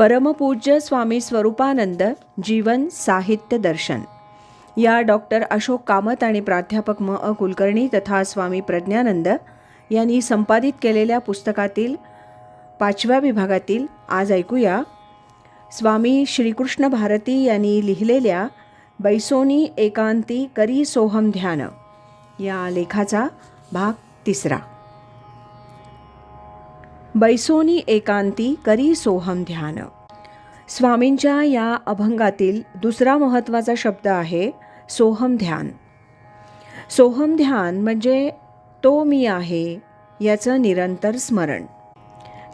परमपूज्य स्वामी स्वरूपानंद जीवन साहित्य दर्शन. या डॉक्टर अशोक कामत आणि प्राध्यापक म. अ. कुलकर्णी तथा स्वामी प्रज्ञानंद यांनी संपादित केलेल्या पुस्तकातील पाचव्या विभागातील आज ऐकूया स्वामी श्रीकृष्ण भारती यांनी लिहिलेल्या बैसोनी एकांती करी सोहम ध्यान. या लेखाचा भाग तिसरा. बैसोनी एकांती करी सोहम ध्यान. स्वामींच्या या अभंगातील दुसरा महत्त्वाचा शब्द आहे सोहम ध्यान. सोहम ध्यान म्हणजे तो मी आहे याचं निरंतर स्मरण.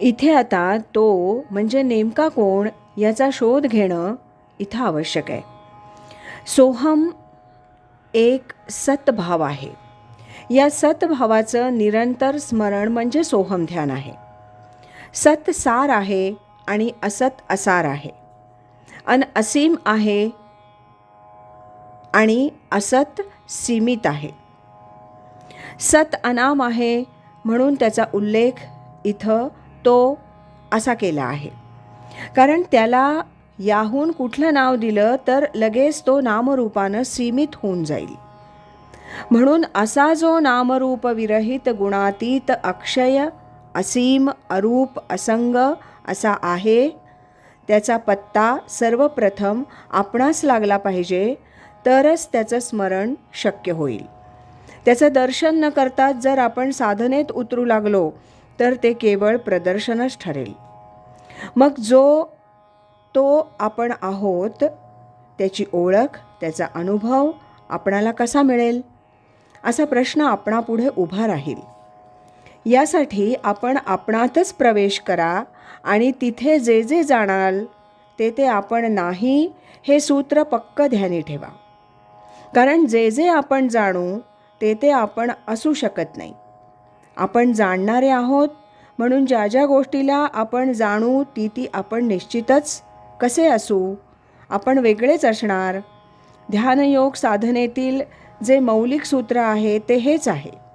इथे आता तो म्हणजे नेमका कोण याचा शोध घेणं इथं आवश्यक आहे. सोहम एक सतभाव आहे. या सतभावाचं निरंतर स्मरण म्हणजे सोहम ध्यान आहे. सत सार आहे आणि असत असार आहे. अन असीम आहे आणि असत सीमित आहे. सत अनाम आहे म्हणून त्याचा उल्लेख इथं तो असा केला आहे. कारण त्याला याहून कुठलं नाव दिलं तर लगेच तो नामरूपानं सीमित होऊन जाईल. म्हणून असा जो नामरूप विरहित गुणातीत अक्षय असीम अरूप असंग असा आहे. त्याचा पत्ता सर्वप्रथम आपणास लागला पाहिजे तरच त्याचं स्मरण शक्य होईल. त्याचं दर्शन न करताच जर आपण साधनेत उतरू लागलो तर ते केवळ प्रदर्शनच ठरेल. मग जो तो आपण आहोत त्याची ओळख त्याचा अनुभव आपणाला कसा मिळेल? असा प्रश्न आपणापुढे उभा राहील. यासाठी आपण आपणातच प्रवेश करा आणि तिथे जे जे जाणाल ते ते आपण नाही हे सूत्र पक्क ध्यानी ठेवा. कारण जे जे आपण जाणू ते ते आपण असू शकत नाही. आपण जाणणारे आहोत म्हणून ज्या ज्या गोष्टीला आपण जाणू ती ती आपण निश्चितच कसे असू? आपण वेगळेच असणार. ध्यानयोग साधनेतील जे मौलिक सूत्र आहे ते हेच आहे.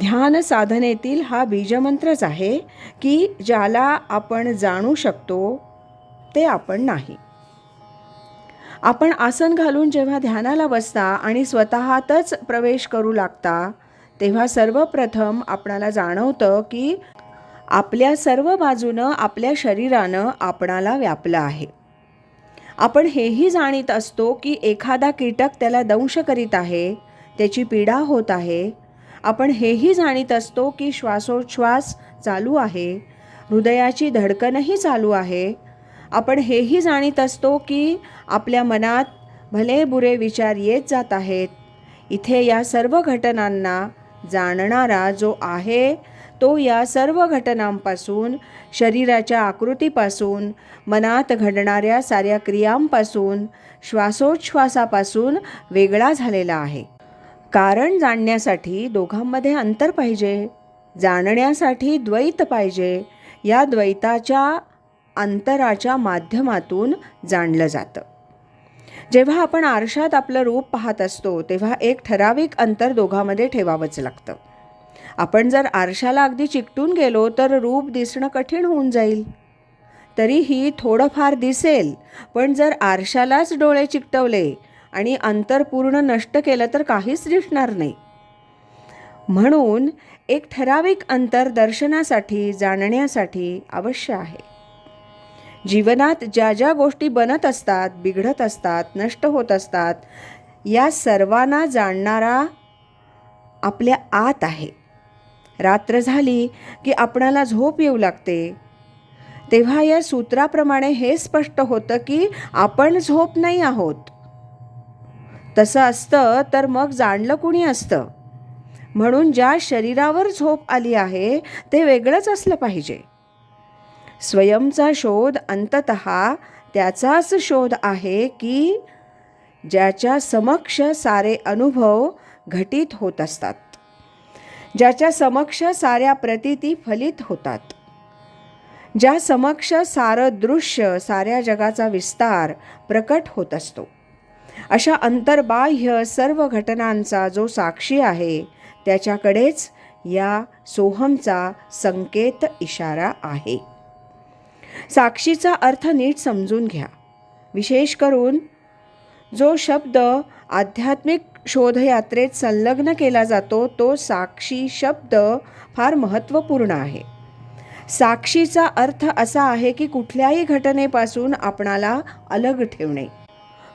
ध्यान साधनेतील हा बीजमंत्रच आहे की ज्याला आपण जाणू शकतो ते आपण नाही. आपण आसन घालून जेव्हा ध्यानाला बसता आणि स्वतःतच प्रवेश करू लागता तेव्हा सर्वप्रथम आपणाला जाणवतं की आपल्या सर्व बाजूनं आपल्या शरीरानं आपणाला व्यापलं आहे. आपण हेही जाणीत असतो की एखादा कीटक त्याला दंश करीत आहे त्याची पीडा होत आहे आपण हेही जाणीत असतो की श्वासोच्छ्वास चालू आहे. हृदयाची धडकनही चालू आहे. आपण हेही जाणीत असतो की आपल्या मनात भले बुरे विचार येत जात आहेत. इथे या सर्व घटनांना जाणणारा जो आहे तो या सर्व घटनांपासून शरीराच्या आकृतीपासून मनात घडणाऱ्या साऱ्या क्रियांपासून श्वासोच्छ्वासापासून वेगळा झालेला आहे. कारण जाणण्यासाठी दोघांमध्ये अंतर पाहिजे जाणण्यासाठी द्वैत पाहिजे या द्वैताच्या अंतराच्या माध्यमातून जाणलं जातं. जेव्हा आपण आरशात आपलं रूप पाहत असतो तेव्हा एक ठराविक अंतर दोघांमध्ये ठेवावंच लागतं. आपण जर आरशाला अगदी चिकटून गेलो तर रूप दिसणं कठीण होऊन जाईल. तरीही थोडंफार दिसेल पण जर आरशालाच डोळे चिकटवले आणि अंतर पूर्ण नष्ट केलं तर काहीच दिसणार नाही. म्हणून एक ठराविक अंतर दर्शनासाठी जाणण्यासाठी अवश्य आहे. जीवनात ज्या ज्या गोष्टी बनत असतात बिघडत असतात नष्ट होत असतात या सर्वांना जाणणारा आपल्या आत आहे. रात्र झाली की आपणाला झोप येऊ लागते. तेव्हा या सूत्राप्रमाणे हे स्पष्ट होतं की आपण झोप नाही आहोत. तसं असतं तर मग जाणलं कुणी असतं? म्हणून ज्या शरीरावर झोप आली आहे ते वेगळंच असलं पाहिजे. स्वयंचा शोध अंतत त्याचाच शोध आहे की ज्याच्या समक्ष सारे अनुभव घटित होत असतात. ज्याच्या समक्ष साऱ्या प्रतिती फलित होतात. ज्या समक्ष सारं दृश्य साऱ्या जगाचा विस्तार प्रकट होत असतो. अशा अंतर्बाह्य सर्व घटनांचा जो साक्षी आहे त्याच्याकडेच या सोहमचा संकेत इशारा आहे. साक्षीचा अर्थ नीट समजून घ्या. विशेष करून जो शब्द आध्यात्मिक शोधयात्रेत संलग्न केला जातो तो साक्षी शब्द फार महत्त्वपूर्ण आहे. साक्षीचा अर्थ असा आहे की कुठल्याही घटनेपासून आपणाला अलग ठेवणे.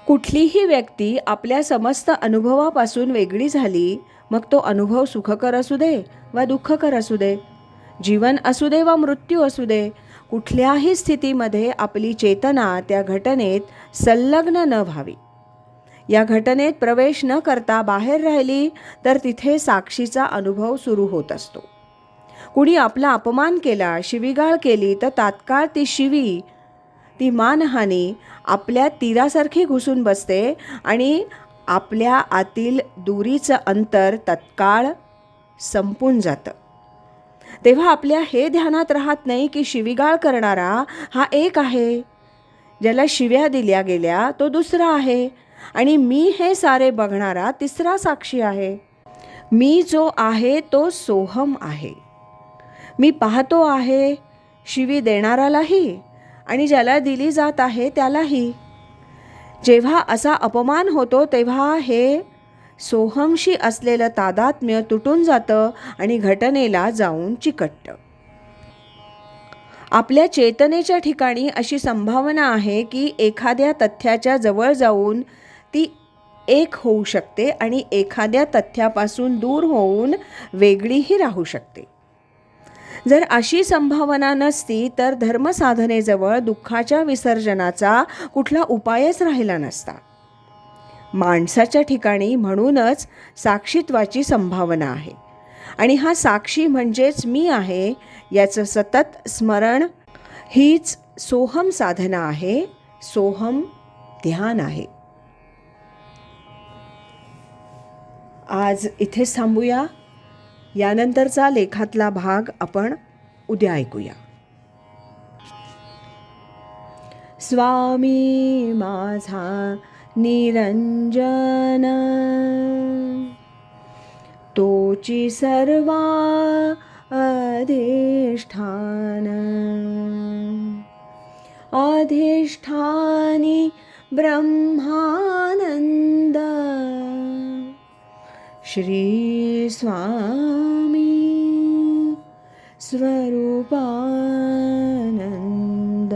कुठलीही व्यक्ती आपल्या समस्त अनुभवापासून वेगळी झाली मग तो अनुभव सुखकर असू दे वा दुःखकर असू दे. जीवन असू दे वा मृत्यू असू दे कुठल्याही स्थितीमध्ये आपली चेतना त्या घटनेत संलग्न न व्हावी. या घटनेत प्रवेश न करता बाहेर राहिली तर तिथे साक्षीचा अनुभव सुरू होत असतो. कुणी आपला अपमान केला शिवीगाळ केली तर तात्काळ ती शिवी ती मानहानी आपल्या तीरासारखी घुसून बसते आणि आपल्या आतील दुरीचं अंतर तत्काळ संपून जातं. तेव्हा आपल्या हे ध्यानात राहत नाही की शिवीगाळ करणारा हा एक आहे. ज्याला शिव्या दिल्या गेल्या तो दुसरा आहे. आणि मी हे सारे बघणारा तिसरा साक्षी आहे. मी जो आहे तो सोहम आहे. मी पाहतो आहे शिवी देणारालाही आणि ज्याला दिली जात आहे त्यालाही. जेव्हा असा अपमान होतो तेव्हा हे सोहमशी असलेलं तादात्म्य तुटून जातं आणि घटनेला जाऊन चिकटतं. आपल्या चेतनेच्या ठिकाणी अशी संभावना आहे की एखाद्या तथ्याच्या जवळ जाऊन ती एक होऊ शकते आणि एखाद्या तथ्यापासून दूर होऊन वेगळीही राहू शकते. जर अशी संभावना नसती तर धर्मसाधनेजवळ दुःखाच्या विसर्जनाचा कुठला उपायच राहिला नसता. माणसाच्या ठिकाणी म्हणूनच साक्षीत्वाची संभावना आहे. आणि हा साक्षी म्हणजेच मी आहे याचं सतत स्मरण हीच सोहम साधना आहे सोहम ध्यान आहे. आज इथेच थांबूया. यानंतरचा लेखातला भाग आपण उद्या ऐकूया. स्वामी माझा निरंजन तोची सर्वा अधिष्ठान. अधिष्ठानी ब्रह्मानंद श्री स्वामी स्वरूपानंद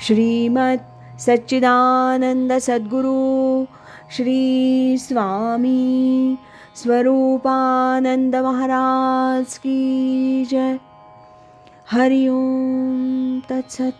श्रीमत् सच्चिदानंद सद्गुरु श्री स्वामी स्वरूपानंद महाराज की जय। हरिओम तत्सत।